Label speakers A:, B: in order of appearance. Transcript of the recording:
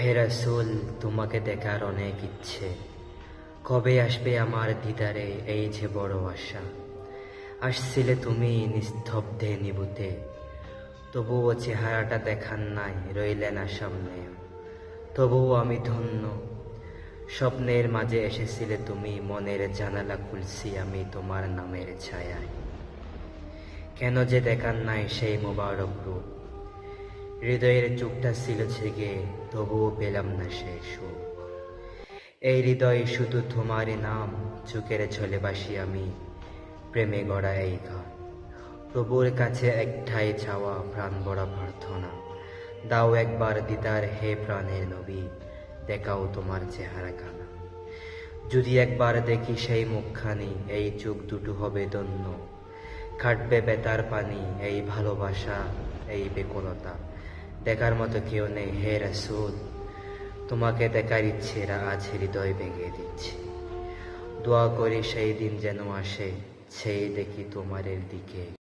A: হে রাসূল, তোমাকে দেখার অনেক ইচ্ছে। কবে আসবে আমার দিদারে এই যে বড় আশা? আসছিলে তুমি নিস্তব্ধে নিবুতে, তবুও চেহারাটা দেখান নাই, রইলে না সামনে। তবুও আমি ধন্য, স্বপ্নের মাঝে এসেছিলে তুমি, মনের জানালা খুলছি আমি তোমার নামের ছায়ায়। কেন যে দেখান নাই সেই মোবারক রূপ হৃদয়ের চোখটা ছিল ছেগে, তবুও পেলাম না সে সুখ। এই হৃদয় শুধু তোমারই নাম, চোখের ছলে বাসি আমি, প্রেমে গড়া এই ঘর। প্রভুর কাছে একটাই চাওয়া প্রাণ বড়া প্রার্থনা। দাও একবার দিদার হে প্রাণের নবী, দেখাও তোমার চেহারা খানা যদি একবার দেখি সেই মুখখানি, এই চোখ দুটো হবে দন্য কাটবে বেতার পানি, এই ভালোবাসা এই বেকুলতা। দেখার মতো কেউ নেই, হে রাসুল। তোমাকে দেখার ইচ্ছেরা আজ হৃদয় ভেঙে দিচ্ছে। দোয়া করি সেই দিন যেন আসে, সেই দেখি তোমারের দিকে